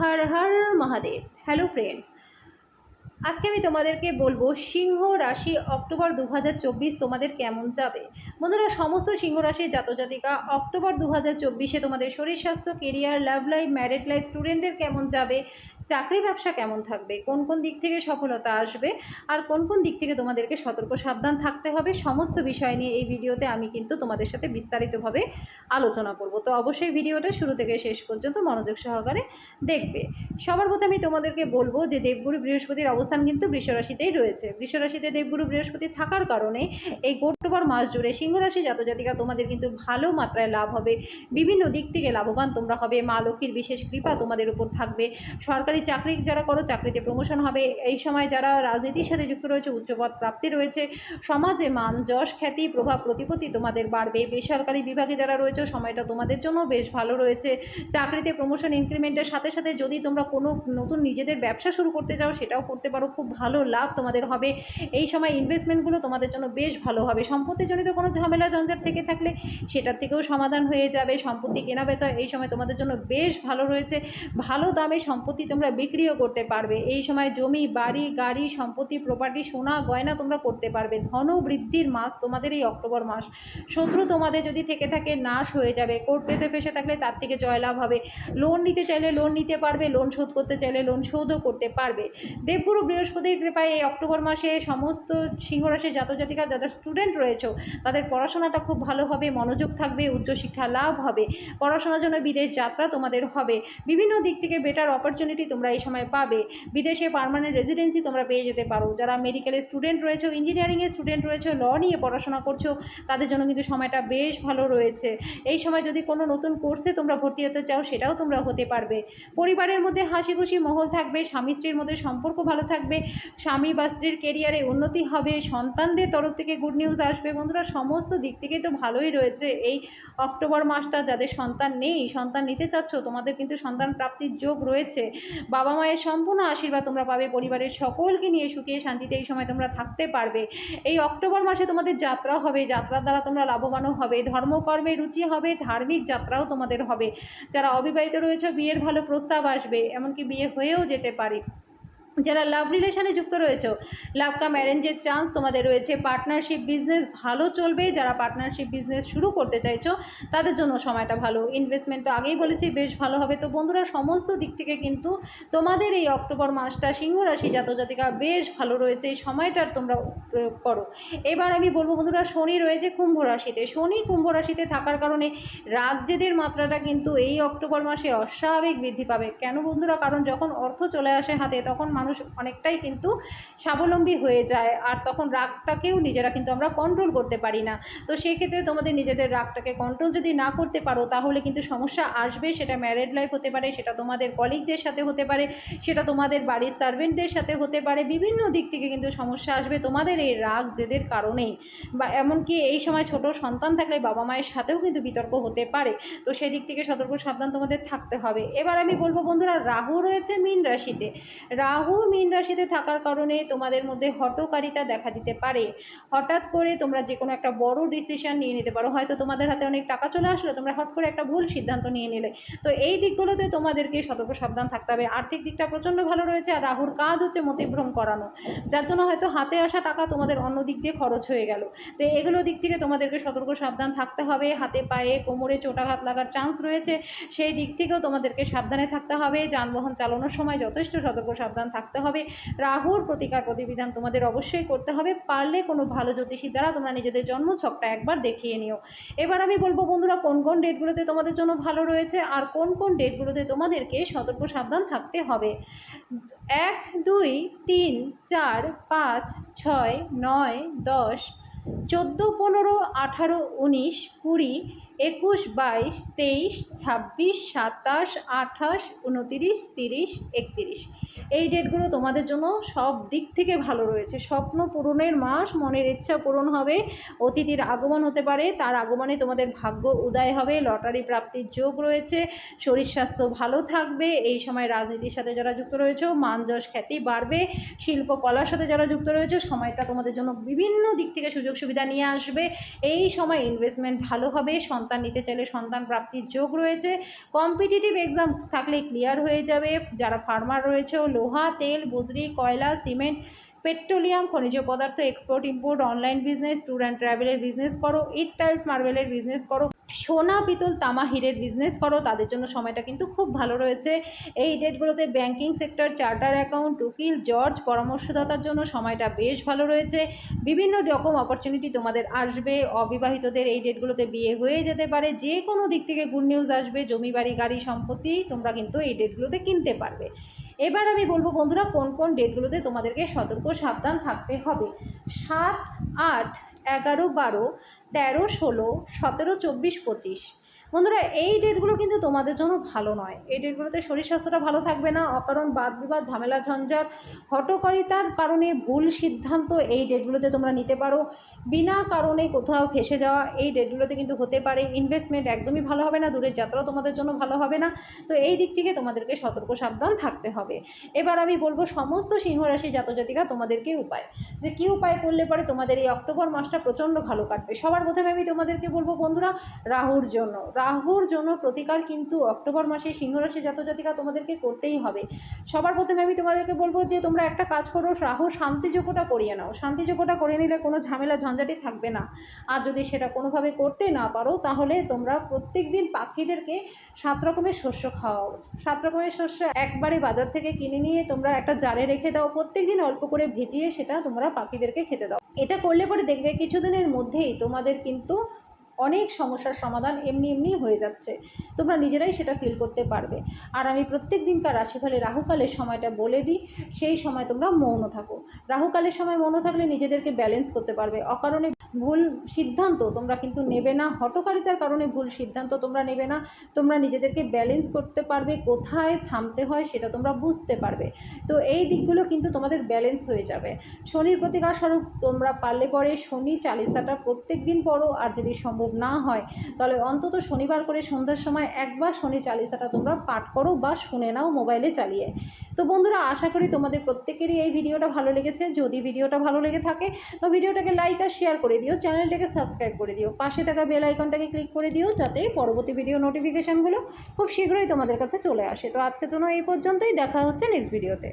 হর Har Mahadev. Hello friends আজকে আমি তোমাদেরকে বলব সিংহ রাশি অক্টোবর দু হাজার চব্বিশ তোমাদের কেমন যাবে? বন্ধুরা, সমস্ত সিংহ রাশির জাতজাতিকা অক্টোবর দু হাজার তোমাদের শরীর স্বাস্থ্য career love life married life স্টুডেন্টদের কেমন যাবে? চাকরি ব্যবসা কেমন থাকবে? কোন কোন দিক থেকে সফলতা আসবে? আর কোন কোন দিক থেকে তোমাদেরকে সতর্ক সাবধান থাকতে হবে? সমস্ত বিষয় নিয়ে এই ভিডিওতে আমি কিন্তু তোমাদের সাথে বিস্তারিতভাবে আলোচনা করব। তো অবশ্যই ভিডিওটা শুরু থেকে শেষ পর্যন্ত মনোযোগ সহকারে দেখবে। সবার প্রথমে আমি তোমাদেরকে বলব যে দেবগুরু বৃহস্পতির অবস্থান কিন্তু বৃষরাশিতেই রয়েছে। বৃষরাশিতে দেবগুরু বৃহস্পতি থাকার কারণে এই অক্টোবর মাস জুড়ে সিংহরাশি জাতজাতিকা তোমাদের কিন্তু ভালো মাত্রায় লাভ হবে। বিভিন্ন দিক থেকে লাভবান তোমরা হবে। মা লক্ষ্মীর বিশেষ কৃপা তোমাদের উপর থাকবে। সরকারি চাকরি যারা করো, চাকরিতে প্রমোশন হবে। এই সময় যারা রাজনীতির সাথে যুক্ত রয়েছে, উচ্চপদ প্রাপ্তি রয়েছে, সমাজে মান, যশ, খ্যাতি, প্রভাব, প্রতিপত্তি তোমাদের বাড়বে। বেসরকারি বিভাগে যারা রয়েছে, সময়টা তোমাদের জন্য বেশ ভালো রয়েছে। চাকরিতে প্রমোশন ইনক্রিমেন্টের সাথে সাথে যদি তোমরা কোনো নতুন নিজেদের ব্যবসা শুরু করতে চাও, সেটাও করতে পারো। খুব ভালো লাভ তোমাদের হবে। এই সময় ইনভেস্টমেন্টগুলো তোমাদের জন্য বেশ ভালো হবে। সম্পত্তিজনিত কোনো ঝামেলা জঞ্জাট থেকে থাকলে সেটার থেকেও সমাধান হয়ে যাবে। সম্পত্তি কেনা বেচা এই সময় তোমাদের জন্য বেশ ভালো রয়েছে। ভালো দামে সম্পত্তি তোমরা বিক্রিও করতে পারবে। এই সময় জমি, বাড়ি, গাড়ি, সম্পত্তি প্রপার্টি সোনা, গয়না তোমরা করতে পারবে। ধন বৃদ্ধির মাস তোমাদের এই অক্টোবর মাস। শত্রু তোমাদের যদি থেকে থাকে নাশ হয়ে যাবে। কোর্ট কেসে ফেসে থাকলে তার থেকে জয়লাভ হবে। লোন নিতে চাইলে লোন নিতে পারবে। লোন শোধ করতে চাইলে লোন শোধও করতে পারবে। দেবগুরু বৃহস্পতির কৃপায় এই অক্টোবর মাসে সমস্ত সিংহরাশির জাতজাতিকা যাদের স্টুডেন্ট রয়েছে তাদের পড়াশোনাটা খুব ভালো হবে, মনোযোগ থাকবে, উচ্চশিক্ষা লাভ হবে, পড়াশোনার জন্য বিদেশ যাত্রা তোমাদের হবে। বিভিন্ন দিক থেকে বেটার অপরচুনিটি তোমরা এই সময় পাবে। বিদেশে পার্মানেন্ট রেজিডেন্সি তোমরা পেয়ে যেতে পারো। যারা মেডিকেলের স্টুডেন্ট রয়েছে ইঞ্জিনিয়ারিংয়ের স্টুডেন্ট রয়েছে ল নিয়ে পড়াশোনা করছ, তাদের জন্য কিন্তু সময়টা বেশ ভালো রয়েছে। এই সময় যদি কোনো নতুন কোর্সে তোমরা ভর্তি হতে চাও, সেটাও তোমরা হতে পারবে। পরিবারের মধ্যে হাসি খুশি মহল থাকবে, স্বামী স্ত্রীর মধ্যে সম্পর্ক ভালো থাকবে, স্বামী বা স্ত্রীর কেরিয়ারে উন্নতি হবে, সন্তানদের তরফ থেকে গুড নিউজ আসবে বন্ধুরা, সমস্ত দিক থেকেই তো ভালোই রয়েছে। এই অক্টোবর মাসটা যাদের সন্তান নেই, সন্তান নিতে চাচ্ছ, তোমাদের কিন্তু সন্তান প্রাপ্তির যোগ রয়েছে। বাবা মায়ের সম্পূর্ণ আশীর্বাদ তোমরা পাবে, পরিবারের সকলকে নিয়ে সুখে শান্তিতে এই সময় তোমরা থাকতে পারবে। এই অক্টোবর মাসে তোমাদের যাত্রা হবে, যাত্রার দ্বারা তোমরা লাভবানও হবে। ধর্মকর্মে রুচি হবে, ধার্মিক যাত্রাও তোমাদের হবে। যারা অবিবাহিত রয়েছে, বিয়ের ভালো প্রস্তাব আসবে, এমনকি বিয়ে হয়েও যেতে পারে। যারা লাভ রিলেশনে যুক্ত রয়েছে লাভ কাম অ্যারেঞ্জের চান্স তোমাদের রয়েছে। পার্টনারশিপ বিজনেস ভালো চলবে। যারা পার্টনারশিপ বিজনেস শুরু করতে চাইছো, তাদের জন্য সময়টা ভালো। ইনভেস্টমেন্ট তো আগেই বলেছি, বেশ ভালো হবে। তো বন্ধুরা, সমস্ত দিক থেকে কিন্তু তোমাদের এই অক্টোবর মাসটা সিংহ রাশি জাতজাতিকা বেশ ভালো রয়েছে। এই সময়টার তোমরা প্রয়োগ করো। এবার আমি বলব বন্ধুরা, শনি রয়েছে কুম্ভ রাশিতে। শনি কুম্ভ রাশিতে থাকার কারণে রাজ্যেদের মাত্রাটা কিন্তু এই অক্টোবর মাসে অস্বাভাবিক বৃদ্ধি পাবে। কেন বন্ধুরা? কারণ যখন অর্থ চলে আসে হাতে, তখন মানুষ অনেকটাই কিন্তু স্বাবলম্বী হয়ে যায় আর তখন রাগটাকেও নিজেরা কিন্তু আমরা কন্ট্রোল করতে পারি না। তো সেই ক্ষেত্রে তোমাদের নিজেদের রাগটাকে কন্ট্রোল যদি না করতে পারো, তাহলে কিন্তু সমস্যা আসবে। সেটা ম্যারেড লাইফ হতে পারে, সেটা তোমাদের কলিগদের সাথে হতে পারে, সেটা তোমাদের বাড়ির সার্ভেন্টদের সাথে হতে পারে। বিভিন্ন দিক থেকে কিন্তু সমস্যা আসবে তোমাদের এই রাগ জেদের কারণেই। বা এমনকি এই সময় ছোট সন্তান থাকলে বাবা মায়ের সাথেও কিন্তু বিতর্ক হতে পারে। তো সেই দিক থেকে সতর্ক সাবধান তোমাদের থাকতে হবে। এবার আমি বলব বন্ধুরা, রাহু রয়েছে মীন রাশিতে। রাহু মীন রাশিতে থাকার কারণে তোমাদের মধ্যে হটকারিতা দেখা দিতে পারে। হঠাৎ করে তোমরা যে কোনো একটা বড় ডিসিশন নিয়ে নিতে পারো। হয়তো তোমাদের হাতে অনেক টাকা চলে আসলো, তোমরা হট করে একটা ভুল সিদ্ধান্ত নিয়ে নিলে। তো এই দিকগুলোতে তোমাদেরকে সতর্ক সাবধান থাকতে হবে। আর্থিক দিকটা প্রচণ্ড ভালো রয়েছে আর রাহুর কাজ হচ্ছে মতিভ্রম করানো। যার জন্য হয়তো হাতে আসা টাকা তোমাদের অন্য দিক দিয়ে খরচ হয়ে গেল। তো এগুলো দিক থেকে তোমাদেরকে সতর্ক সাবধান থাকতে হবে। হাতে পায়ে, কোমরে চোটাঘাত লাগার চান্স রয়েছে। সেই দিক থেকেও তোমাদেরকে সাবধানে থাকতে হবে। যানবাহন চালানোর সময় যথেষ্ট সতর্ক সাবধান থাকতে হবে। রাহুর প্রতিকার প্রতিবিধান তোমাদের অবশ্যই করতে হবে। পারলে কোনো ভালো জ্যোতিষীর দ্বারা তোমরা নিজেদের জন্ম ছকটা একবার দেখিয়ে নিও। এবার আমি বলব, বন্ধুরা, কোন কোন ডেটগুলোতে তোমাদের জন্য ভালো রয়েছে আর কোন কোন ডেটগুলোতে তোমাদেরকে সতর্ক সাবধান থাকতে হবে? এক, দুই, তিন, চার, পাঁচ, ছয়, নয়, দশ, চোদ্দ, পনেরো, আঠারো, উনিশ, কুড়ি একুশ, বাইশ, তেইশ, ছাব্বিশ, সাতাশ, আঠাশ, উনতিরিশ, তিরিশ, একতিরিশ। এই ডেটগুলো তোমাদের জন্য সব দিক থেকে ভালো রয়েছে। স্বপ্ন পূরণের মাস, মনের ইচ্ছা পূরণ হবে, অতিথির আগমন হতে পারে, তার আগমনে তোমাদের ভাগ্য উদয় হবে, লটারি প্রাপ্তির যোগ রয়েছে, শরীর স্বাস্থ্য ভালো থাকবে, এই সময় রাজনীতির সাথে যারা যুক্ত রয়েছে মান যশ খ্যাতি বাড়বে শিল্পকলার সাথে যারা যুক্ত রয়েছে, সময়টা তোমাদের জন্য বিভিন্ন দিক থেকে সুযোগ সুবিধা নিয়ে আসবে, এই সময় ইনভেস্টমেন্ট ভালো হবে সন্তান নিতে চাইলে সন্তান প্রাপ্তির যোগ রয়েছে। কম্পিটিটিভ এক্সাম থাকলে ক্লিয়ার হয়ে যাবে। যারা ফার্মার রয়েছে, লোহা, তেল বজরি কয়লা সিমেন্ট পেট্রোলিয়াম খনিজ পদার্থ export import online business tour and ট্রাভেলের বিজনেস করো ইট টাইলস মার্বেলের বিজনেস করো। সোনা, পিতল তামা হিরের বিজনেস করো, তাদের জন্য সময়টা কিন্তু খুব ভালো রয়েছে। এই ডেটগুলোতে ব্যাংকিং সেক্টর চার্টার অ্যাকাউন্ট উকিল জর্জ পরামর্শদাতার জন্য সময়টা বেশ ভালো রয়েছে। বিভিন্ন রকম অপরচুনিটি তোমাদের আসবে। অবিবাহিতদের এই ডেটগুলোতে বিয়ে হয়ে যেতে পারে। যে কোনো দিক থেকে গুড নিউজ আসবে। জমি, বাড়ি, গাড়ি সম্পত্তি তোমরা কিন্তু এই ডেটগুলোতে কিনতে পারবে। এবার আমি বলব বন্ধুরা, কোন কোন ডেটগুলোতে তোমাদেরকে সতর্ক সাবধান থাকতে হবে? সাত, আট এগারো বারো তেরো ষোলো সতেরো চব্বিশ পঁচিশ। বন্ধুরা, এই ডেটগুলো কিন্তু তোমাদের জন্য ভালো নয়। এই ডেটগুলোতে শরীর স্বাস্থ্যটা ভালো থাকবে না। অকারণ বাদ বিবাদ, ঝামেলা, ঝঞ্ঝাট, হটকারিতার কারণে ভুল সিদ্ধান্ত এই ডেটগুলোতে তোমরা নিতে পারো। বিনা কারণে কোথাও ফেসে যাওয়া এই ডেটগুলোতে কিন্তু হতে পারে। ইনভেস্টমেন্ট একদমই ভালো হবে না, দূরের যাত্রাও তোমাদের জন্য ভালো হবে না। তো এই দিক থেকে তোমাদেরকে সতর্ক, সাবধান থাকতে হবে। এবার আমি বলব, সমস্ত সিংহরাশি জাতজাতিকা তোমাদেরকে উপায়? যে কী উপায় করলে পরে তোমাদের এই অক্টোবর মাসটা প্রচণ্ড ভালো কাটবে? সবার প্রথমে আমি তোমাদেরকে বলব বন্ধুরা, রাহুর জন্য। রাহুর জন্য প্রতিকার কিন্তু অক্টোবর মাসে সিংহরাশি জাতজাতিকা তোমাদেরকে করতেই হবে। সবার প্রথমে আমি তোমাদেরকে বলব যে, তোমরা একটা কাজ করো, রাহু শান্তিযোগ্যটা করিয়ে নাও। শান্তিযোগ্যটা করে নিলে কোনো ঝামেলা ঝঞ্ঝাটি থাকবে না। আর যদি সেটা কোনোভাবে করতে না পারো, তাহলে তোমরা প্রত্যেক দিন পাখিদেরকে সাত রকমের শস্য খাওয়াও। সাত রকমের শস্য একবারে বাজার থেকে কিনে নিয়ে তোমরা একটা জারে রেখে দাও প্রত্যেক দিন অল্প করে ভিজিয়ে সেটা তোমরা পাখিদেরকে খেতে দাও। এটা করলে পরে দেখবে কিছুদিনের মধ্যেই তোমাদের কিন্তু অনেক সমস্যার সমাধান এমনি এমনি হয়ে যাচ্ছে। তোমরা নিজেরাই সেটা ফিল করতে পারবে। আর আমি প্রত্যেক দিনকার রাশিফলে রাহুকালের সময়টা বলে দিই, সেই সময় তোমরা মৌন থাকো। রাহুকালের সময় মৌন থাকলে নিজেদেরকে ব্যালেন্স করতে পারবে। অকারণে ভুল সিদ্ধান্ত তোমরা কিন্তু নেবে না। হটকারিতার কারণে ভুল সিদ্ধান্ত তোমরা নেবে না। তোমরা নিজেদেরকে ব্যালেন্স করতে পারবে। কোথায় থামতে হয় সেটা তোমরা বুঝতে পারবে। তো এই দিকগুলো কিন্তু তোমাদের ব্যালেন্স হয়ে যাবে। শনির প্রতিকার স্বরূপ তোমরা পারলে পরে। শনি চালিসাটা প্রত্যেক দিন পড়ো। আর যদি সম্ভব না হয়। তাহলে অন্তত শনিবার করে সন্ধ্যার সময় একবার শনি চালিসাটা তোমরা পাঠ করো বা শুনে নাও মোবাইলে চালিয়ে। তো বন্ধুরা, আশা করি তোমাদের প্রত্যেকেরই এই ভিডিওটা ভালো লেগেছে। যদি ভিডিওটা ভালো লেগে থাকে, তো ভিডিওটাকে লাইক আর শেয়ার করে দিও। চ্যানেলটাকে সাবস্ক্রাইব করে দিও। পাশে থাকা বেল আইকনটাকে ক্লিক করে দিও, যাতে পরবর্তী ভিডিও নোটিফিকেশানগুলো খুব শীঘ্রই তোমাদের কাছে চলে আসে। তো আজকের জন্য এই পর্যন্তই। দেখা হচ্ছে নেক্সট ভিডিওতে